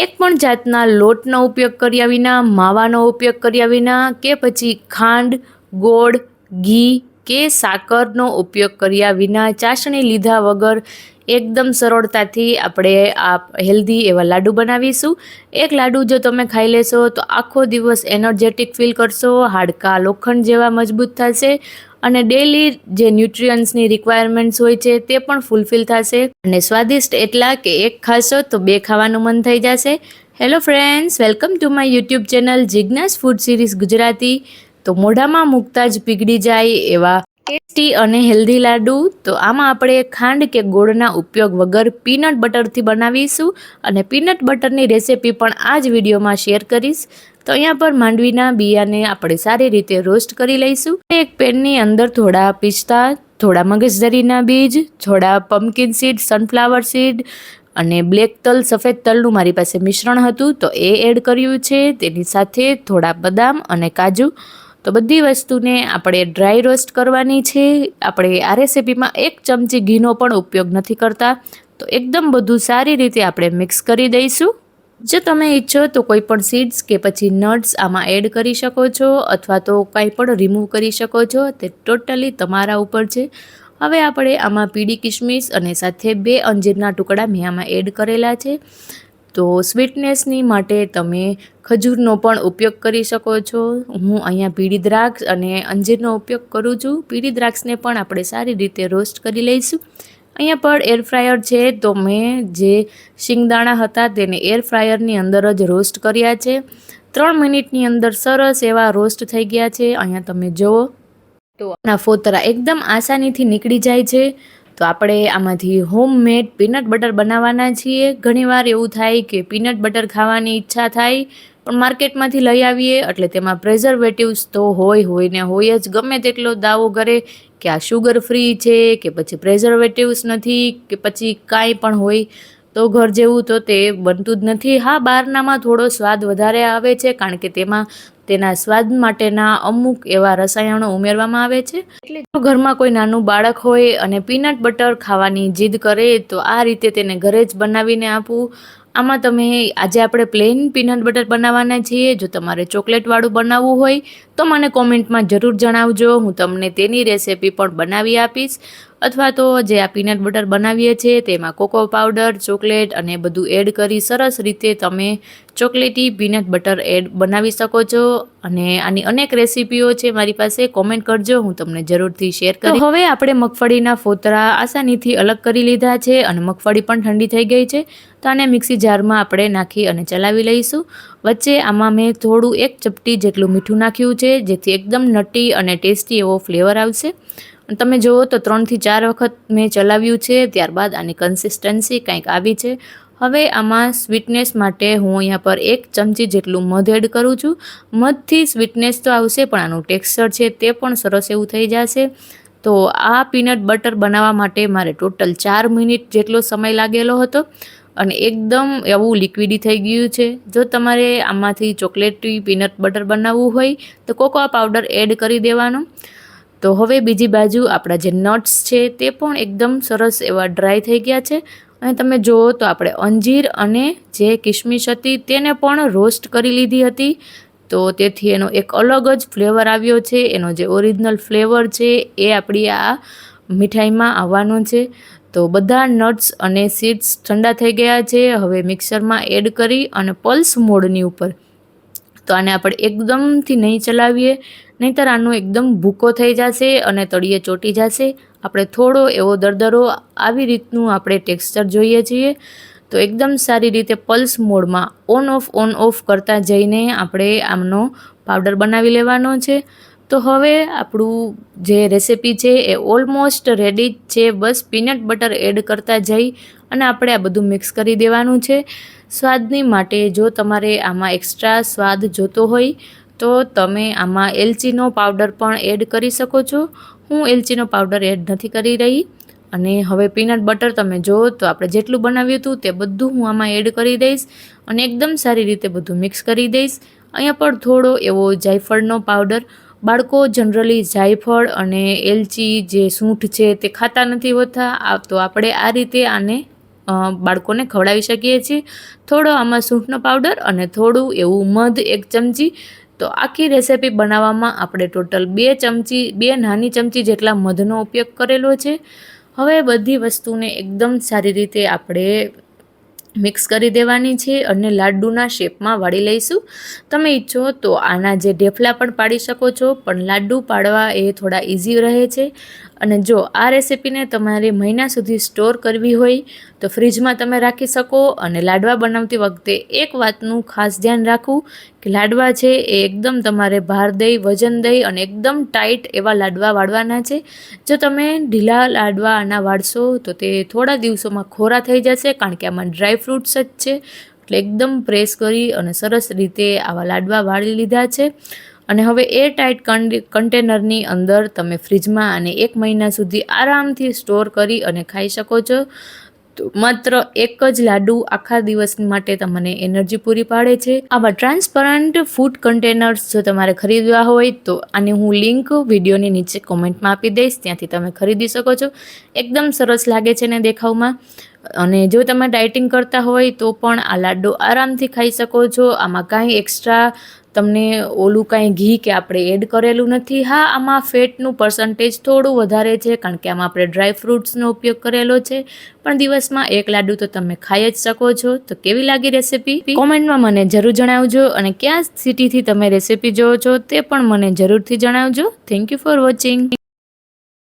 એક પણ જાતના લોટનો ઉપયોગ કર્યા વિના, માવાનો ઉપયોગ કર્યા વિના કે પછી ખાંડ, ગોળ, ઘી કે સાકરનો ઉપયોગ કર્યા વિના ચાસણી લીધા વગર એકદમ સરળતાથી આપણે આ હેલ્ધી એવા લાડુ બનાવીશું. એક લાડુ જો તમે ખાઈ લેશો તો આખો દિવસ એનર્જેટિક ફીલ કરશો, હાડકાં લોખંડ જેવા મજબૂત થશે અને ડેલી જે ન્યુટ્રિયન્ટ્સની રિક્વાયરમેન્ટ્સ હોય છે, તે પણ ફૂલફિલ થશે. અને સ્વાદિષ્ટ એટલા કે એક ખાશો તો બે ખાવાનું મન થઈ જશે. Hello friends welcome to my YouTube channel જિજ્ઞાસ food series Gujarati તો મોઢામાં મૂકતા જ પીગળી જાય એવા ટેસ્ટી અને હેલ્ધી લાડુ. તો આમાં આપણે ખાંડ કે ગોળના ઉપયોગ વગર પીનટ બટરથી બનાવીશું. અને પીનટ બટરની રેસિપી પણ આ જ વિડીયોમાં શેર કરીશ. તો અહીંયા પર માંડવીના બિયાને આપણે સારી રીતે રોસ્ટ કરી લઈશું. એક પેનની અંદર થોડા પિસ્તા, થોડા મગજદરીના બીજ, થોડા પમ્પકિન સીડ સનફ્લાવર સીડ અને બ્લેક તલ, સફેદ તલનું મારી પાસે મિશ્રણ હતું, તો એ એડ કર્યું છે. તેની સાથે થોડા બદામ અને કાજુ. તો બધી વસ્તુને આપણે ડ્રાય રોસ્ટ કરવાની છે. આપણે આ રેસીપીમાં એક ચમચી ઘીનો પણ ઉપયોગ નથી કરતા. તો એકદમ બધું સારી રીતે આપણે મિક્સ કરી દઈશું. જો તમે ઈચ્છો તો કોઈ પણ સીડ્સ કે પછી નટ્સ આમાં એડ કરી શકો છો અથવા તો કાંઈ પણ રિમૂવ કરી શકો છો, તે ટોટલી તમારા ઉપર છે. હવે આપણે આમાં પીળી કિશમિશ અને સાથે બે અંજીરના ટુકડા મેં આમાં એડ કરેલા છે. તો સ્વીટનેસની માટે તમે ખજૂરનો પણ ઉપયોગ કરી શકો છો. હું અહીંયા પીળી દ્રાક્ષ અને અંજીરનો ઉપયોગ કરું છું. પીળી દ્રાક્ષને પણ આપણે સારી રીતે રોસ્ટ કરી લઈશું. અહીંયા પણ એર ફ્રાયર છે. તો મેં જે શિંગદાણા હતા તેને એર ફ્રાયરની અંદર જ રોસ્ટ કર્યા છે. ત્રણ મિનિટની અંદર સરસ એવા રોસ્ટ થઈ ગયા છે. અહીંયા તમે જુઓ. તો આના ફોતરા એકદમ આસાનીથી નીકળી જાય છે. તો આપણે આમાંથી હોમમેડ પીનટ બટર બનાવવાના છીએ. ઘણીવાર એવું થાય કે પીનટ બટર ખાવાની ઈચ્છા થાય, પણ માર્કેટમાંથી લઈ આવીએ એટલે તેમાં પ્રેઝર્વેટિવ્સ તો હોય હોય ને હોય જ. ગમે તેટલો દાવો કરે કે આ શુગર ફ્રી છે, કે પછી પ્રેઝર્વેટિવ્સ નથી, કે પછી કાંઈ પણ હોય, તો ઘર જેવું તો તે બનતું જ નથી. હા, બહારનામાં થોડો સ્વાદ વધારે આવે છે, કારણ કે તેમાં તેના સ્વાદ માટેના અમુક એવા રસાયણો ઉમેરવામાં આવે છે. એટલે જો ઘરમાં કોઈ નાનું બાળક હોય અને પીનટ બટર ખાવાની જીદ કરે, તો આ રીતે તેને ઘરે જ બનાવીને આપવું. આમાં તમે આજે આપણે પ્લેન પીનટ બટર બનાવવાના છીએ. જો તમારે ચોકલેટવાળું બનાવવું હોય, તો મને કોમેન્ટમાં જરૂર જણાવજો. હું તમને તેની રેસિપી પણ બનાવી આપીશ. અથવા તો જે આ પીનટ બટર બનાવીએ છીએ તેમાં કોકો પાવડર ચોકલેટ અને બધું એડ કરી સરસ રીતે તમે ચોકલેટી પીનટ બટર એડ બનાવી શકો છો. અને આની અનેક રેસિપીઓ છે મારી પાસે. કોમેન્ટ કરજો હું તમને જરૂરથી શેર કરી હવે આપણે મગફળીના ફોતરા આસાનીથી અલગ કરી લીધા છે અને મગફળી પણ ઠંડી થઈ ગઈ છે. તો આને મિક્સી જારમાં આપણે નાખી અને ચલાવી લઈશું. વચ્ચે આમાં મેં થોડું એક ચપટી જેટલું મીઠું નાખ્યું છે જેથી એકદમ નટી અને ટેસ્ટી એવો ફ્લેવર આવશે. તમે જુઓ તો ત્રણથી ચાર વખત મેં ચલાવ્યું છે, ત્યારબાદ આની કન્સિસ્ટન્સી કંઈક આવી છે. હવે આમાં સ્વીટનેસ માટે હું અહીંયા પર એક ચમચી જેટલું મધ એડ કરું છું. મધથી સ્વીટનેસ તો આવશે, પણ આનું ટેક્સચર છે તે પણ સરસ એવું થઈ જશે. તો આ પીનટ બટર બનાવવા માટે મારે ટોટલ ચાર મિનિટ જેટલો સમય લાગેલો હતો અને એકદમ એવું લિક્વિડી થઈ ગયું છે. જો તમારે આમાંથી ચોકલેટી પીનટ બટર બનાવવું હોય, તો કોકોઆ પાવડર એડ કરી દેવાનો. તો હવે બીજી બાજુ આપણા જે નટ્સ છે તે પણ એકદમ સરસ એવા ડ્રાય થઈ ગયા છે. અને તમે જુઓ તો આપણે અંજીર અને જે કિશમિશ હતી તેને પણ રોસ્ટ કરી લીધી હતી. તો તેથી એનો એક અલગ જ ફ્લેવર આવ્યો છે. એનો જે ઓરિજિનલ ફ્લેવર છે એ આપણી આ મીઠાઈમાં આવવાનો છે. તો બધા નટ્સ અને સીડ્સ ઠંડા થઈ ગયા છે. હવે મિક્સરમાં એડ કરી અને પલ્સ મોડની ઉપર તો આને આપણે એકદમથી નહીં ચલાવીએ, નહીંતર આનો એકદમ ભૂકો થઈ જશે અને તળિયે ચોટી જશે. આપણે થોડો એવો દરદરો આવી રીતનું આપણે ટેક્સચર જોઈએ છીએ. તો એકદમ સારી રીતે પલ્સ મોડમાં ઓન ઓફ ઓન ઓફ કરતા જઈને આપણે આમનો પાવડર બનાવી લેવાનો છે. તો હવે આપણું જે રેસિપી છે એ ઓલમોસ્ટ રેડી જ છે. બસ પીનટ બટર એડ કરતા જઈ અને આપણે આ બધું મિક્સ કરી દેવાનું છે. સ્વાદની માટે જો તમારે આમાં એક્સ્ટ્રા સ્વાદ જોતો હોય તો તમે આમાં એલચીનો પાવડર પણ એડ કરી શકો છો. હું એલચીનો પાવડર એડ નથી કરી રહી અને હવે પીનટ બટર તમે જુઓ તો આપણે જેટલું બનાવ્યું હતું તે બધું હું આમાં એડ કરી દઈશ અને એકદમ સારી રીતે બધું મિક્સ કરી દઈશ. અહીંયા પણ થોડો એવો જાયફળનો પાવડર બાળકો જનરલી જાયફળ અને એલચી જે સૂંઠ છે તે ખાતા નથી હોતા. તો આપણે આ રીતે આને બાળકોને ખવડાવી શકીએ છીએ. થોડો આમાં સૂંઠનો પાવડર અને થોડું એવું મધ એક ચમચી. તો આખી રેસીપી બનાવવામાં આપણે ટોટલ બે ચમચી, બે નાની ચમચી જેટલા મધનો ઉપયોગ કરેલો છે. હવે બધી વસ્તુને એકદમ સારી રીતે આપણે મિક્સ કરી દેવાની છે અને લાડુના શેપમાં વાળી લઈશું. તમે ઈચ્છો તો આના જે ઢેફલા પણ પાડી શકો છો, પણ લાડુ પાડવા એ થોડા ઇઝી રહે છે. અને જો આ રેસીપીને તમારે મહિના સુધી સ્ટોર કરવી હોય, તો ફ્રીજમાં તમે રાખી શકો અને લાડવા બનાવતી વખતે એક વાતનું ખાસ ધ્યાન રાખવું કે લાડવા છે એ એકદમ તમારે ભાર દઈ વજન દઈ અને એકદમ ટાઈટ એવા લાડવા વાળવાના છે. જો તમે ઢીલા લાડવા આના વાળશો, તો તે થોડા દિવસોમાં ખોરા થઈ જશે કારણ કે આમાં ડ્રાય ફ્રૂટ્સ જ છે. એટલે એકદમ પ્રેસ કરી અને સરસ રીતે આવા લાડવા વાળી લીધા છે. અને હવે એ ટાઈટ કન્ટેનરની અંદર તમે ફ્રીજમાં અને એક મહિના સુધી આરામથી સ્ટોર કરી અને ખાઈ શકો છો. માત્ર એક જ લાડુ આખા દિવસ માટે તમને એનર્જી પૂરી પાડે છે. આવા ટ્રાન્સપરન્ટ ફૂડ કન્ટેનર્સ જો તમારે ખરીદવા હોય તો આની હું લિંક વિડીયોની નીચે કોમેન્ટમાં આપી દઈશ. ત્યાંથી તમે ખરીદી શકો છો. એકદમ સરસ લાગે છે ને દેખાવમાં. અને જો તમે ડાયટિંગ કરતા હોય તો પણ આ લાડુ આરામથી ખાઈ શકો છો. આમાં કાંઈ એક્સ્ટ્રા તમને ઓલું કાંઈ ઘી કે આપણે એડ કરેલું નથી. હા, આમાં ફેટનું પર્સન્ટેજ થોડું વધારે છે, કારણ કે આમાં આપણે ડ્રાય ફ્રૂટ્સનો ઉપયોગ કરેલો છે. પણ દિવસમાં એક લાડુ તો તમે ખાઈ જ શકો છો. તો કેવી લાગી રેસીપી કોમેન્ટમાં મને જરૂર જણાવજો અને ક્યાં સિટીથી તમે રેસીપી જોવો છો તે પણ મને જરૂરથી જણાવજો. Thank you for watching